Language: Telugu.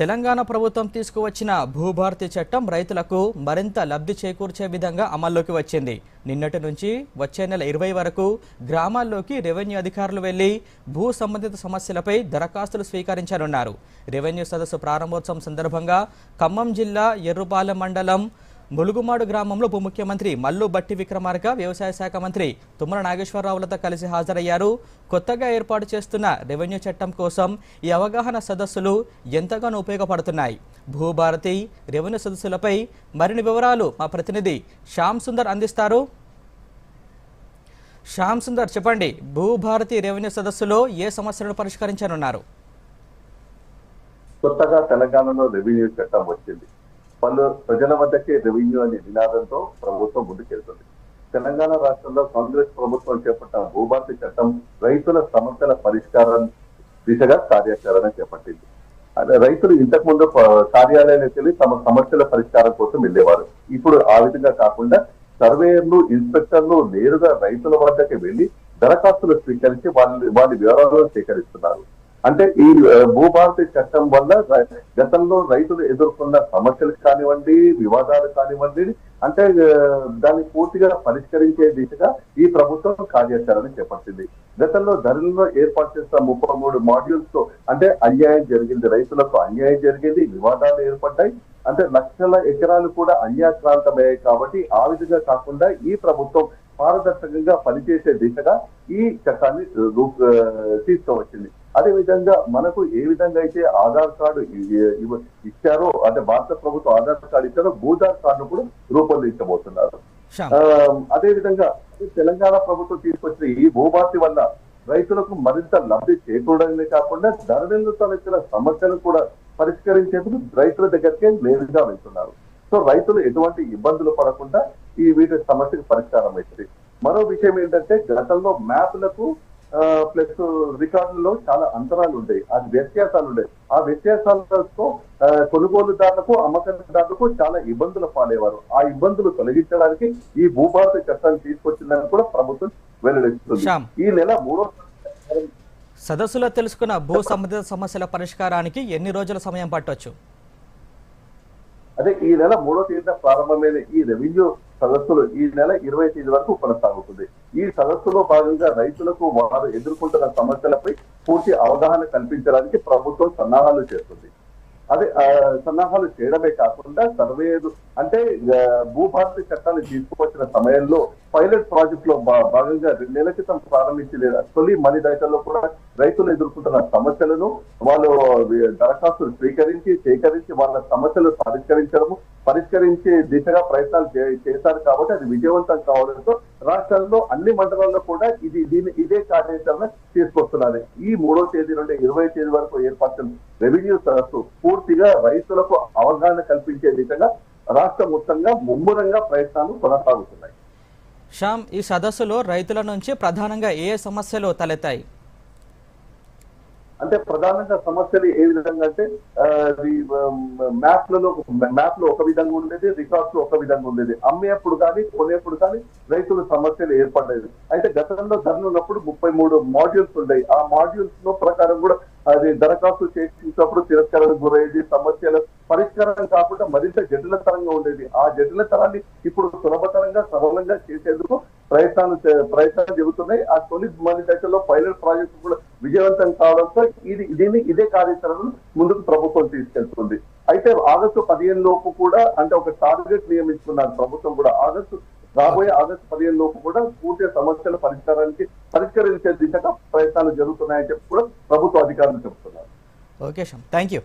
తెలంగాణ ప్రభుత్వం తీసుకువచ్చిన భూభారతి చట్టం రైతులకు మరింత లబ్ధి చేకూర్చే విధంగా అమల్లోకి వచ్చింది. నిన్నటి నుంచి వచ్చే నెల ఇరవై వరకు గ్రామాల్లోకి రెవెన్యూ అధికారులు వెళ్ళి భూ సంబంధిత సమస్యలపై దరఖాస్తులు స్వీకరించనున్నారు. రెవెన్యూ సదస్సు ప్రారంభోత్సవం సందర్భంగా ఖమ్మం జిల్లా ఎర్రుపాలెం మండలం ములుగుమాడు గ్రామంలో ఉప ముఖ్యమంత్రి మల్లు బట్టి విక్రమార్క వ్యవసాయ శాఖ మంత్రి తుమ్మల నాగేశ్వరరావులతో కలిసి హాజరయ్యారు. కొత్తగా ఏర్పాటు చేస్తున్న రెవెన్యూ చట్టం కోసం ఈ అవగాహన సదస్సులు ఎంతగానో ఉపయోగపడుతున్నాయి. భూభారతి రెవెన్యూ సదస్సులపై మరిన్ని వివరాలు మా ప్రతినిధి శ్యామ్ సుందర్ అందిస్తారు. శ్యామ్ సుందర్ చెప్పండి భూభారతి రెవెన్యూ సదస్సులో ఏ సమస్యలను పరిష్కరించనున్నారు? కొత్తగా తెలంగాణలో రెవెన్యూ చట్టం వచ్చింది. పలు ప్రజల వద్దకే రెవెన్యూ అనే నినాదంతో ప్రభుత్వం ముందుకెళ్తుంది. తెలంగాణ రాష్ట్రంలో కాంగ్రెస్ ప్రభుత్వం చేపట్టిన భూభారతి చట్టం రైతుల సమస్యల పరిష్కారం దిశగా కార్యాచరణ చేపట్టింది. అదే రైతులు ఇంతకు ముందు కార్యాలయానికి వెళ్ళి తమ సమస్యల పరిష్కారం కోసం వెళ్ళేవారు. ఇప్పుడు ఆ విధంగా కాకుండా సర్వేయర్లు ఇన్స్పెక్టర్లు నేరుగా రైతుల వద్దకి వెళ్ళి దరఖాస్తులు స్వీకరించి వాళ్ళ వాళ్ళ వివరాలను సేకరిస్తున్నారు. అంటే ఈ భూభారతి చట్టం వల్ల గతంలో రైతులు ఎదుర్కొన్న సమస్యలు కానివ్వండి వివాదాలు కానివ్వండి అంటే దాన్ని పూర్తిగా పరిష్కరించే దిశగా ఈ ప్రభుత్వం కార్యాచరణ చేపట్టింది. గతంలో ధరలలో ఏర్పాటు చేసిన ముప్పై మూడు మాడ్యూల్స్తో అంటే అన్యాయం జరిగింది. రైతులకు అన్యాయం జరిగింది వివాదాలు ఏర్పడ్డాయి. అంటే లక్షల ఎకరాలు కూడా అన్యాక్రాంతమయ్యాయి కాబట్టి ఆ విధంగా కాకుండా ఈ ప్రభుత్వం పారదర్శకంగా పనిచేసే దిశగా ఈ చట్టాన్ని రూ- తీసుకువచ్చింది. అదే విధంగా మనకు ఏ విధంగా అయితే ఆధార్ కార్డు ఇచ్చారో అంటే భారత ప్రభుత్వం ఆధార్ కార్డు ఇచ్చారో భూధార్ కార్డు కూడా రూపొందించబోతున్నారు. శ్యామ్. ఆ, అదే విధంగా తెలంగాణ ప్రభుత్వం తీసుకొచ్చిన ఈ భూభారతి వల్ల రైతులకు మరింత లబ్ధి చేకూడడమే కాకుండా ధరలు తలెత్తిన సమస్యలు కూడా పరిష్కరించేందుకు రైతుల దగ్గరికే నేరుగా వెళ్తున్నారు. సో రైతులు ఎటువంటి ఇబ్బందులు పడకుండా ఈ వీటి సమస్యకు పరిష్కారం అవుతుంది మరో విషయం ఏంటంటే గతంలో మ్యాప్లకు ప్లస్ రికార్డులలో చాలా అంతరాలు ఉంటాయి. అది వ్యత్యాసాలు ఉంటాయి. ఆ వ్యత్యాసాలతో కొనుగోలుదారులకు అమ్మకందారులకు చాలా ఇబ్బందులు పాడేవారు ఆ ఇబ్బందులు తొలగించడానికి ఈ భూభారత చట్టాన్ని తీసుకొచ్చిందని కూడా ప్రభుత్వం వెల్లడిస్తుంది. ఈ నెల మూడో సదస్సులో తెలుసుకున్న భూ సంబంధిత సమస్యల పరిష్కారానికి ఎన్ని రోజుల సమయం పట్టొచ్చు? అదే ఈ నెల మూడో తేదీన ప్రారంభమైన ఈ రెవెన్యూ సదస్సులు ఈ నెల ఇరవై తేదీ వరకు కొనసాగుతుంది. ఈ సదస్సులో భాగంగా రైతులకు వారు ఎదుర్కొంటున్న సమస్యలపై పూర్తి అవగాహన కల్పించడానికి ప్రభుత్వం సన్నాహాలు చేస్తుంది. అదే సన్నాహాలు చేయడమే కాకుండా సర్వేలు అంటే ఆ, భూభారతి చట్టాన్ని తీసుకువచ్చిన సమయంలో పైలట్ ప్రాజెక్ట్లో భా- భాగంగా రెండు నెలల క్రితం ప్రారంభించలేదు తొలి మని దశలో కూడా రైతులు ఎదుర్కొంటున్న సమస్యలను వాళ్ళు దరఖాస్తులు స్వీకరించి సేకరించి వాళ్ళ సమస్యలు పరిష్కరించడము పరిష్కరించే దిశగా ప్రయత్నాలు చే- చేశారు కాబట్టి అది విజయవంతం కావడంతో రాష్ట్రంలో అన్ని మండలాల్లో కూడా ఇది దీని ఇదే కార్యాచరణ తీసుకొస్తున్నారు. ఈ మూడో తేదీ నుండి ఇరవై తేదీ వరకు ఏర్పడుతున్న రెవెన్యూ సరస్సు పూర్తిగా రైతులకు అవగాహన కల్పించే దిశగా రాష్ట్ర మొత్తంగా ముమ్మరంగా ప్రయత్నాలు కొనసాగుతున్నాయి. శ్యామ్ ఈ సదస్సులో రైతుల నుంచి ప్రధానంగా ఏ సమస్యలు తలెత్తాయి? అంటే ప్రధానంగా సమస్యలు ఏ విధంగా అంటే మ్యాప్లలో మ్యాప్లో ఒక విధంగా ఉండేది రికార్డ్స్లో ఒక విధంగా ఉండేది. అమ్మేప్పుడు కానీ కొనేప్పుడు కానీ రైతుల సమస్యలు ఏర్పడేది అయితే గతంలో ధరలు ఉన్నప్పుడు ముప్పై మూడు మాడ్యూల్స్ ఉండేవి. ఆ మాడ్యూల్స్లో ప్రకారం కూడా అది దరఖాస్తు చేసినప్పుడు తిరస్కరణకు గురయ్యేది సమస్యల పరిష్కారం కాకుండా మరింత జటిలతరంగా ఉండేది. ఆ జటిలతరాన్ని ఇప్పుడు సులభతరంగా సరళంగా చేసేందుకు ప్రయత్నాలు ప్రయత్నాలు జరుగుతున్నాయి. ఆ తొలి మంది దశలో పైలట్ ప్రాజెక్టు కూడా విజయవంతం కావడంతో ఇది దీన్ని ఇదే కార్యాచరణను ముందుకు ప్రభుత్వం తీసుకెళ్తుంది. అయితే ఆగస్టు పదిహేను లోపు కూడా అంటే ఒక టార్గెట్ నియమించుకున్నారు ప్రభుత్వం కూడా. ఆగస్టు రాబోయే ఆగస్టు పదిహేను లోపు కూడా పూర్తి సమస్యల పరిష్కారానికి పరిష్కరించే దిశగా ప్రయత్నాలు జరుగుతున్నాయని చెప్పి కూడా ప్రభుత్వ అధికారులు చెబుతున్నారు. Okay thank you